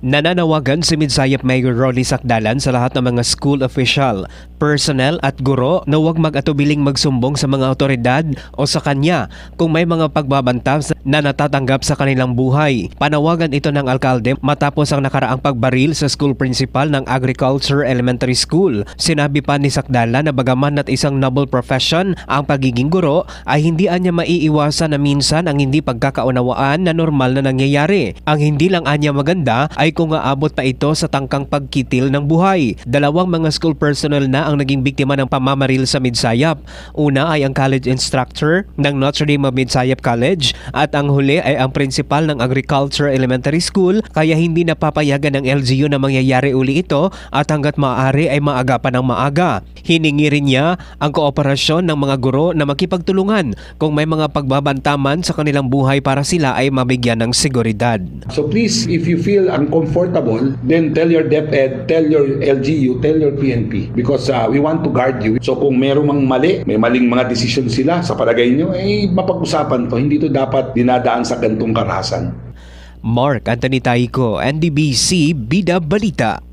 Nananawagan si Midsayap Mayor Rolly Sakdalan sa lahat ng mga school official, personnel at guro na huwag mag-atubiling magsumbong sa mga otoridad o sa kanya kung may mga pagbabanta na natatanggap sa kanilang buhay. Panawagan ito ng alkalde matapos ang nakaraang pagbaril sa school principal ng Agriculture Elementary School. Sinabi pa ni Sakdalan na bagaman at isang noble profession ang pagiging guro ay hindi anya maiiwasan na minsan ang hindi pagkakaunawaan na normal na nangyayari. Ang hindi lang anya maganda ay kung aabot pa ito sa tangkang pagkitil ng buhay. Dalawang mga school personnel na ang naging biktima ng pamamaril sa Midsayap. Una ay ang college instructor ng Notre Dame Midsayap College at ang huli ay ang principal ng Agriculture Elementary School kaya hindi napapayagan ng LGU na mangyayari uli ito at hanggat maaari ay maagapan ng maaga. Hiningi rin niya ang kooperasyon ng mga guro na makipagtulungan kung may mga pagbabantaman sa kanilang buhay para sila ay mabigyan ng seguridad. So please, if you feel uncomfortable, then tell your DepEd, tell your LGU, tell your PNP because uh, we want to guard you. So kung meron mang mali, may maling mga desisyon sila sa palagay nyo, eh mapag-usapan to. Hindi to dapat dinadaan sa gantong karahasan. Mark Anthony Taico, NDBC Bida Balita.